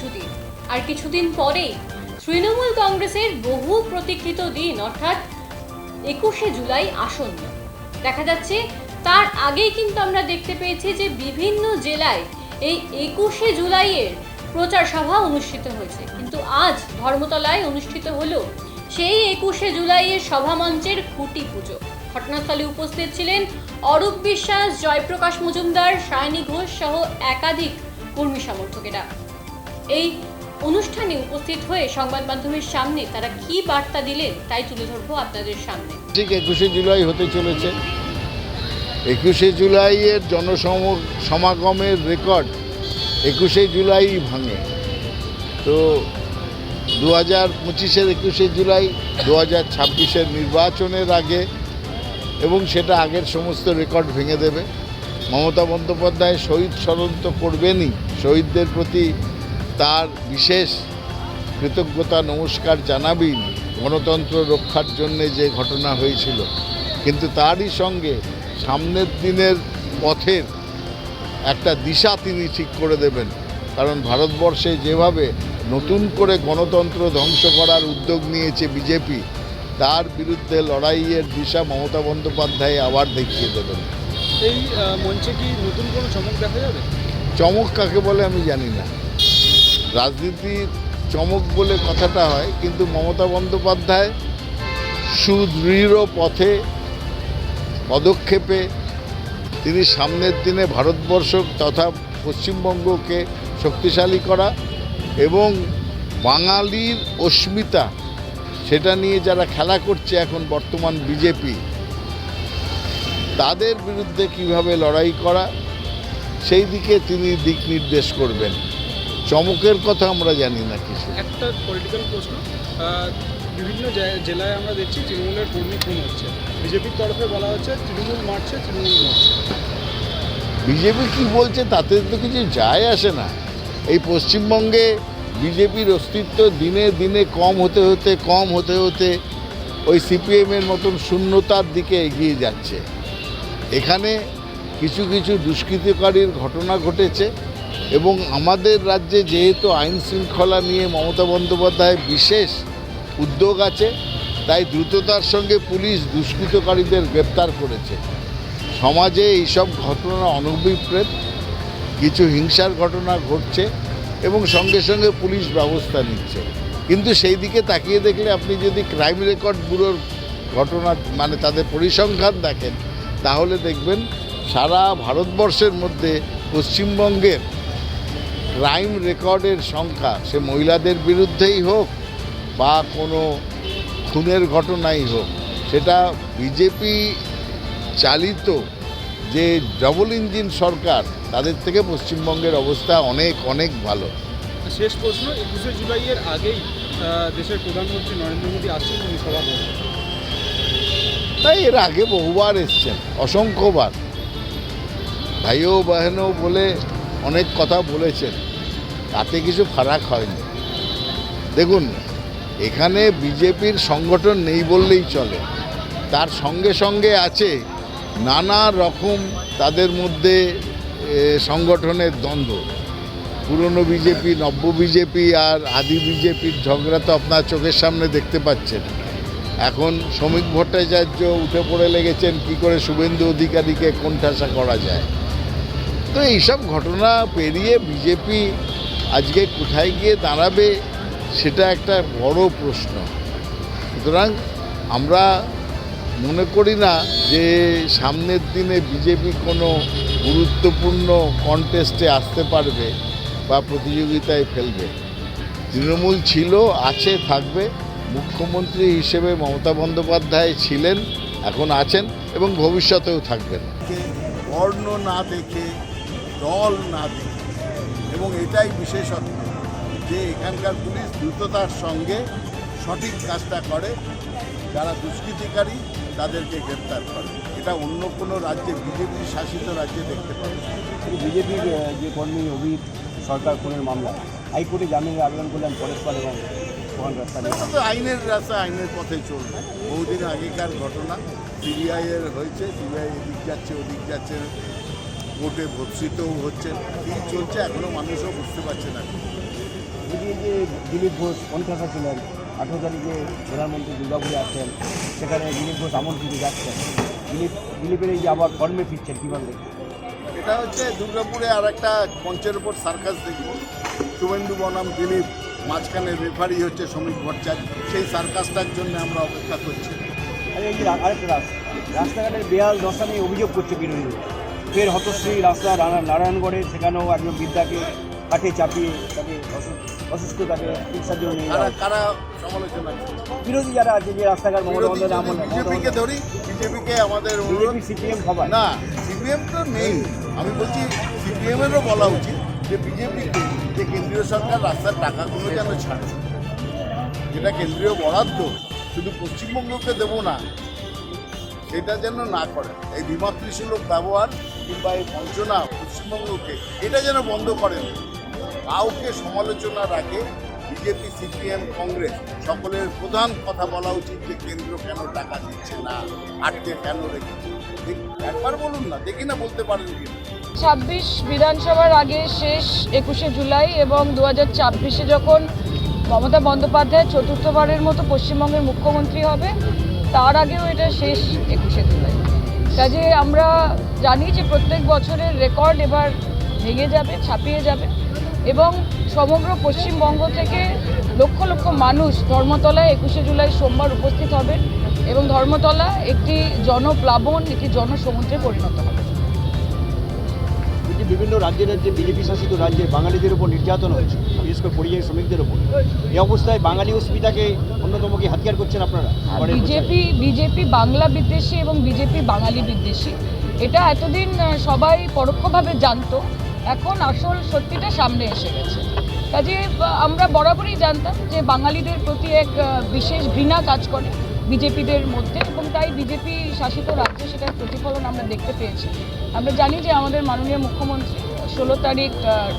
কিছুদিন। আর কিছুদিন পরেই তৃণমূল কংগ্রেসের বহু প্রতীক্ষিত দিন, অর্থাৎ একুশে জুলাই আসন্ন। দেখা যাচ্ছে, তার আগেই কিন্তু আমরা দেখতে পেয়েছি যে বিভিন্ন জেলায় এই একুশে জুলাইয়ের প্রচার সভা অনুষ্ঠিত হয়েছে। কিন্তু আজ ধর্মতলায় অনুষ্ঠিত হলো সেই একুশে জুলাইয়ের সভামঞ্চের খুঁটি পুজো। ঘটনাস্থলে উপস্থিত ছিলেন অরূপ বিশ্বাস, জয়প্রকাশ মজুমদার, সায়নী ঘোষ সহ একাধিক কর্মী সমর্থকেরা। এই অনুষ্ঠানে উপস্থিত হয়ে সংবাদ মাধ্যমের সামনে তারা কি বার্তা দিলেন, তাই তুলে ধরবো আপনাদের সামনে। ঠিক একুশে জুলাই হতে চলেছে। একুশে জুলাইয়ের জনসম, সমাগমের রেকর্ড একুশে জুলাই ভাঙে। তো দু হাজার পঁচিশের একুশে জুলাই দু হাজার ছাব্বিশের নির্বাচনের আগে এবং সেটা আগের সমস্ত রেকর্ড ভেঙে দেবে। মমতা বন্দ্যোপাধ্যায় শহীদ স্মরণ তো করবেনই, শহীদদের প্রতি তার বিশেষ কৃতজ্ঞতা নমস্কার জানাবেন গণতন্ত্র রক্ষার জন্যে যে ঘটনা হয়েছিল। কিন্তু তারই সঙ্গে সামনের দিনের পথের একটা দিশা তিনি ঠিক করে দেবেন। কারণ ভারতবর্ষে যেভাবে নতুন করে গণতন্ত্র ধ্বংস করার উদ্যোগ নিয়েছে বিজেপি তার বিরুদ্ধে লড়াইয়ের দিশা মমতা বন্দ্যোপাধ্যায় আবার দেখিয়ে দেবেন। এই মঞ্চে কি নতুন কোনো চমক দেখা যাবে? চমক কাকে বলে আমি জানি না। রাজনীতির চমক বলে কথাটা হয়, কিন্তু মমতা বন্দ্যোপাধ্যায় সুদৃঢ় পথে পদক্ষেপে তিনি সামনের দিনে ভারতবর্ষ তথা পশ্চিমবঙ্গকে শক্তিশালী করা এবং বাঙালির অস্মিতা, সেটা নিয়ে যারা খেলা করছে এখন বর্তমান বিজেপি, তাদের বিরুদ্ধে কীভাবে লড়াই করা, সেই দিকে তিনি দিক নির্দেশ করবেন। চমকের কথা আমরা জানি না কিছু। একটা পলিটিক্যাল প্রশ্ন বিভিন্ন জেলায় আমরা দেখছি তৃণমূলের কর্মী খুন হচ্ছে। বিজেপির তরফে বলা হচ্ছে তৃণমূল মারছে তৃণমূল মারছে। বিজেপি কি বলছে তাতে তো কিছু যায় আসে না। এই পশ্চিমবঙ্গে বিজেপির অস্তিত্ব দিনে দিনে কম হতে হতে কম হতে হতে ওই সিপিএমের মতন শূন্যতার দিকে এগিয়ে যাচ্ছে। এখানে কিছু কিছু দুষ্কৃতিকারীর ঘটনা ঘটেছে। এবং আমাদের রাজ্যে যেহেতু আইন শৃঙ্খলা নিয়ে মমতা বন্দ্যোপাধ্যায় বিশেষ উদ্যোগ আছে, তাই দ্রুততার সঙ্গে পুলিশ দুষ্কৃতকারীদের গ্রেপ্তার করেছে। সমাজে এইসব ঘটনা অনভিপ্রেত, কিছু হিংসার ঘটনা ঘটছে এবং সঙ্গে সঙ্গে পুলিশ ব্যবস্থা নিচ্ছে। কিন্তু সেই দিকে তাকিয়ে দেখলে আপনি যদি ক্রাইম রেকর্ড ব্যুরোর ঘটনা মানে তাদের পরিসংখ্যান দেখেন, তাহলে দেখবেন সারা ভারতবর্ষের মধ্যে পশ্চিমবঙ্গের ক্রাইম রেকর্ডের সংখ্যা সে মহিলাদের বিরুদ্ধেই হোক বা কোনো খুনের ঘটনাই হোক সেটা বিজেপি চালিত যে ডবল ইঞ্জিন সরকার তাদের থেকে পশ্চিমবঙ্গের অবস্থা অনেক অনেক ভালো। শেষ প্রশ্ন একুশে জুলাইয়ের আগেই দেশের প্রধানমন্ত্রী নরেন্দ্র মোদী আসছেন তিনি সভা করবেন। তাই এর আগে বহুবার এসছেন অসংখ্যবার। ভাইও বাহেনও বলে অনেক কথা বলেছেন, তাতে কিছু ফারাক হয়নি। দেখুন, এখানে বিজেপির সংগঠন নেই বললেই চলে। তার সঙ্গে সঙ্গে আছে নানা রকম তাদের মধ্যে সংগঠনের দ্বন্দ্ব। পুরনো বিজেপি, নব্য বিজেপি আর আদি বিজেপির ঝগড়া তো আপনার চোখের সামনে দেখতে পাচ্ছেন। এখন শ্রমিক ভট্টাচার্য উঠে পড়ে লেগেছেন, কি করে শুভেন্দু অধিকারীকে কোণঠাসা করা যায়? তো এইসব ঘটনা পেরিয়ে বিজেপি আজকে কোথায় গিয়ে দাঁড়াবে, সেটা একটা বড় প্রশ্ন। সুতরাং আমরা মনে করি না যে সামনের দিনে বিজেপি কোনো গুরুত্বপূর্ণ কন্টেস্টে আসতে পারবে বা প্রতিযোগিতায় ফেলবে। তৃণমূল ছিল, আছে, থাকবে। মুখ্যমন্ত্রী হিসেবে মমতা বন্দ্যোপাধ্যায় ছিলেন, এখন আছেন এবং ভবিষ্যতেও থাকবেন। বর্ণ না দেখে দল না দেখে এবং এটাই বিশেষত্ব যে এখানকার পুলিশ দ্রুততার সঙ্গে সঠিক কাজটা করে যারা দুষ্কৃতিকারী তাদেরকে গ্রেপ্তার করে। এটা অন্য কোনো রাজ্যে বিজেপি শাসিত রাজ্যে দেখতে পাবে। বিজেপির যে কর্মী অভিজিৎ সরকার খুনের মামলা হাইকোর্টে জামিনের আবেদন করলেন পরেশ পাল এবং এটা তো আইনের রাস্তা আইনের পথে চলবে। বহুদিন আগেকার ঘটনা সিবিআই এর হয়েছে সিবিআই এদিক যাচ্ছে ওদিক যাচ্ছে কোর্টে ভর্সিতও হচ্ছে কী চলছে এখনও মানুষও বুঝতে পারছে না। যে দিলীপ ঘোষ কণ্ঠাসা ছিলেন আঠেরো তারিখে প্রধানমন্ত্রী দুর্গাপুরে আসছেন সেখানে দিলীপ ঘোষ আমন্ত্রিত যাচ্ছেন। দিলীপ দিলীপের এই যে আবার কর্মে ফিরছেন কীভাবে? এটা হচ্ছে দুর্গাপুরে আর একটা মঞ্চের উপর সার্কাস দেখব। শুভেন্দু বনাম দিলীপ মাঝখানে রেফারি হচ্ছে শ্রমিক ভট্টাচার্য সেই সার্কাসটার জন্য আমরা অপেক্ষা করছি। আর এই যে রা- আরেকটা রাস্তা রাস্তাঘাটের বেহাল দশা নিয়ে অভিযোগ করছে বিরোধীরা। ফের হতশ্রী রাস্তা নারা- নারায়ণগড়ে সেখানেও একজন বৃদ্ধাকে কাঠে চাপিয়ে তাকে অসুস্থ অসুস্থ তাকে চিকিৎসার জন্য বিরোধী যারা আছে যে রাস্তাঘাট বিজেপিকে ধরি? বিজেপিকে আমাদের বিজেপি সিপিএম সবাই না সিপিএম তো নেই। আমি বলছি সিপিএম এরও বলা উচিত যে বিজেপি যে কেন্দ্রীয় সরকার রাস্তার টাকাগুলো যেন ছাড়ে। যেটা কেন্দ্রীয় বরাদ্দ শুধু পশ্চিমবঙ্গকে দেবো না সেটা যেন না করে। এই বিমাতৃসুলভ ব্যবহার কিংবা বঞ্চনা পশ্চিমবঙ্গকে, এটা যেন বন্ধ করেন কাউকে সমালোচনার আগে বিজেপি, সিপিএম, কংগ্রেস সকলের প্রধান কথা বলা উচিত যে কেন্দ্র কেন টাকা দিচ্ছে না, আটকে কেন রেখেছে। একবার বলুন না, দেখি না বলতে পারেন কি ছাব্বিশ বিধানসভার আগে শেষ একুশে জুলাই এবং দু হাজার ছাব্বিশে যখন মমতা বন্দ্যোপাধ্যায় চতুর্থবারের মতো পশ্চিমবঙ্গের মুখ্যমন্ত্রী হবে, তার আগেও এটা শেষ একুশে জুলাই। কাজে আমরা জানি যে প্রত্যেক বছরের রেকর্ড এবার ভেঙে যাবে, ছাপিয়ে যাবে এবং সমগ্র পশ্চিমবঙ্গ থেকে লক্ষ লক্ষ মানুষ ধর্মতলায় একুশে জুলাই সোমবার উপস্থিত হবে এবং ধর্মতলা একটি জনপ্লাবন, একটি জনসমুদ্রে পরিণত হবে। বিভিন্ন রাজ্যের রাজ্যে বিজেপি শাসিত রাজ্যে বাঙালিদের উপর নির্যাতন হয়েছে বিশেষ করে পরিযায়ী শ্রমিকদের উপর। এই অবস্থায় বাঙালি অস্মিতাকে অন্যতম কি হাতিয়ার করছেন আপনারা? বিজেপি বিজেপি বাংলা বিদ্বেষী এবং বিজেপি বাঙালি বিদ্বেষী। এটা এতদিন সবাই পরোক্ষভাবে জানতো, এখন আসল সত্যিটা সামনে এসে গেছে। কাজে আমরা বরাবরই জানতাম যে বাঙালিদের প্রতি এক বিশেষ ঘৃণা কাজ করে। বিজেপিদের মধ্যে এবং তাই বিজেপি শাসিত রাজ্যে সেটার প্রতিফলন আমরা দেখতে পেয়েছি। আমরা জানি যে আমাদের মাননীয় মুখ্যমন্ত্রী ষোলো তারিখ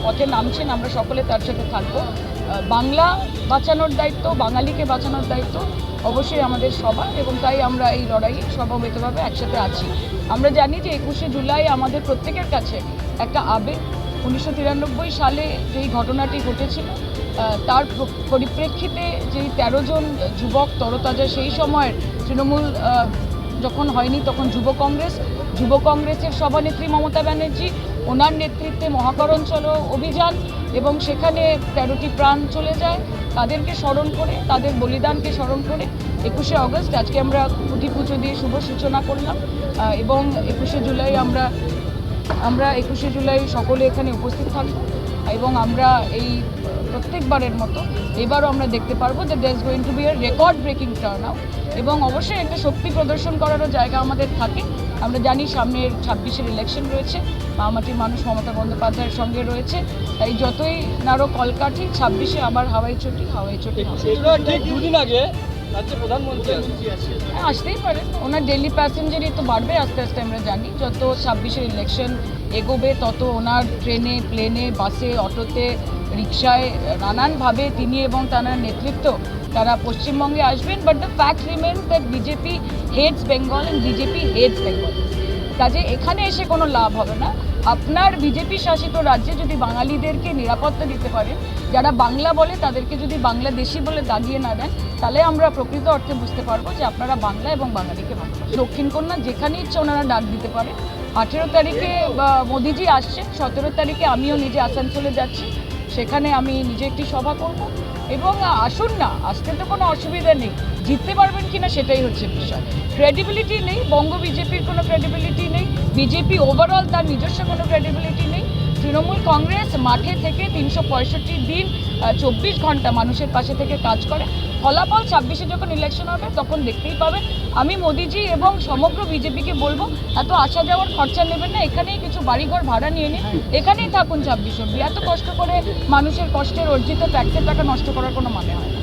পথে নামছেন, আমরা সকলে তার সাথে থাকব। বাংলা বাঁচানোর দায়িত্ব, বাঙালিকে বাঁচানোর দায়িত্ব অবশ্যই আমাদের সবার এবং তাই আমরা এই লড়াইয়ে সর্বমিতভাবে একসাথে আছি। আমরা জানি যে একুশে জুলাই আমাদের প্রত্যেকের কাছে একটা আবেগ। উনিশশো তিরানব্বই সালে যেই ঘটনাটি ঘটেছিল তার পরিপ্রেক্ষিতে যেই তেরো জন যুবক তরতাজা, সেই সময়ের তৃণমূল যখন হয়নি তখন যুব কংগ্রেস, যুব কংগ্রেসের সভানেত্রী মমতা ব্যানার্জি, ওনার নেতৃত্বে মহাকরণ চলো অভিযান এবং সেখানে তেরোটি প্রাণ চলে যায়। তাদেরকে স্মরণ করে, তাদের বলিদানকে স্মরণ করে একুশে আগস্ট আজকে আমরা খুঁটি পুজো দিয়ে শুভ সূচনা করলাম। এবং একুশে জুলাই আমরা আমরা একুশে জুলাই সকলে এখানে উপস্থিত থাকব। এবং আমরা এই প্রত্যেকবারের মতো এবারও আমরা দেখতে পারব যে there is going to be a record breaking turn out এবং অবশ্যই একটা শক্তি প্রদর্শন করারও জায়গা আমাদের থাকে। আমরা জানি সামনের ছাব্বিশের ইলেকশন রয়েছে মামাটির মানুষ মমতা বন্দ্যোপাধ্যায়ের সঙ্গে রয়েছে তাই যতই নারো কলকাঠি ছাব্বিশে আবার হাওয়াই চটি হাওয়াই চটি দুদিন আগে রাজ্যে প্রধানমন্ত্রী হ্যাঁ আসতেই পারে। ওনার ডেলি প্যাসেঞ্জারই তো বাড়বে আস্তে আস্তে আমরা জানি। যত ছাব্বিশের ইলেকশন এগোবে তত ওনার ট্রেনে প্লেনে বাসে অটোতে রিক্সায় নানানভাবে তিনি এবং তার নেতৃত্ব, তারা পশ্চিমবঙ্গে আসবেন but the fact remains that BJP heads Bengal and BJP heads Bengal কাজে এখানে এসে কোনো লাভ হবে না। আপনার বিজেপি শাসিত রাজ্যে যদি বাঙালিদেরকে নিরাপত্তা দিতে পারেন, যারা বাংলা বলে তাদেরকে যদি বাংলাদেশি বলে দাগিয়ে না দেন, তাহলে আমরা প্রকৃত অর্থে বুঝতে পারব যে আপনারা বাংলা এবং বাঙালিকে ভালোবাসেন। দক্ষিণ কন্যা যেখানে ইচ্ছে ওনারা ডাক দিতে পারে আঠেরো তারিখে মোদিজি আসছে সতেরো তারিখে আমিও নিজে আসানসোলে যাচ্ছি। সেখানে আমি নিজে একটি সভা করব এবং আসুন না আসতে তো কোনো অসুবিধা নেই। জিততে পারবেন কি না সেটাই হচ্ছে বিষয়। ক্রেডিবিলিটি নেই, বঙ্গ বিজেপির কোনো ক্রেডিবিলিটি নেই, বিজেপি ওভারঅল তার নিজস্ব কোনো ক্রেডিবিলিটি নেই। তৃণমূল কংগ্রেস মাঠে থেকে তিনশো পঁয়ষট্টি দিন চব্বিশ ঘণ্টা মানুষের পাশে থেকে কাজ করে। ফলাফল ছাব্বিশে যখন ইলেকশন হবে, তখন দেখতেই পাবেন। আমি মোদিজি এবং সমগ্র বিজেপিকে বলব, এত আসা যাওয়ার খরচা নেবেন না, এখানেই কিছু বাড়িঘর ভাড়া নিয়ে নিন। এখানেই থাকুন ছাব্বিশ অব্দি। এত কষ্ট করে মানুষের কষ্টের অর্জিত ট্যাক্সের টাকা নষ্ট করার কোনো মানে হয় না।